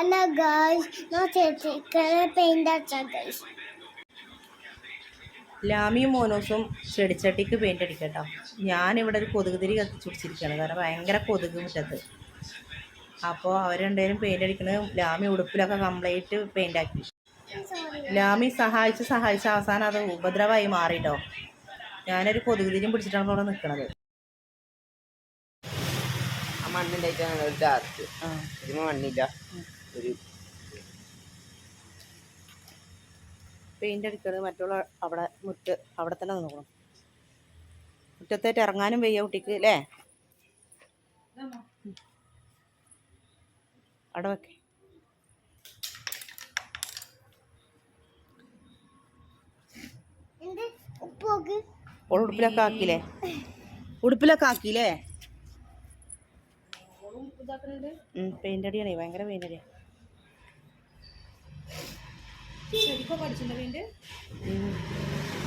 അല്ല not ഞാൻ Color paint അടിച്ചാ ഗൈസ് ലാമിയും മോനോസും ചെടിച്ചട്ടിക്ക് പെയിന്റ് അടിക്കട്ടോ. ഞാനിവിടെ ഒരു കൊതുക് തിരി കത്തിച്ച് പിടിച്ചിരിക്കുകയാണ്. കാരണം ഭയങ്കര കൊതുക് മുറ്റത്ത്. അപ്പോൾ അവർ രണ്ടുപേരും പെയിന്റ് അടിക്കുന്നത് ലാമി ഉടുപ്പിലൊക്കെ കംപ്ലീറ്റ് പെയിന്റ് ആക്കി. ലാമി സഹായിച്ച് സഹായിച്ച് അവസാനം അത് ഉപദ്രവമായി മാറിട്ടോ. ഞാനൊരു കൊതുക് തിരിയും പിടിച്ചിട്ടാണ് അവിടെ നിൽക്കണത് മണ്ണിന്റെ മണ്ണില്ല. ഒരു പെയിന്റ് അടിക്കുന്നത് മറ്റുള്ള അവിടെ മുറ്റ് അവിടെ തന്നെ നോക്കണം മുറ്റത്തേറ്റ് ഇറങ്ങാനും വയ്യ കുട്ടിക്ക് അല്ലേ? അവിടെ വെക്കേ. ഓൾ ഉടുപ്പിലൊക്കെ ആക്കിയില്ലേ? ഉടുപ്പിലൊക്കെ ആക്കിയില്ലേ? പെയിന്റ് അടിയാണേ ഭയങ്കര പെയിന്റ് അടിയാ ഉം.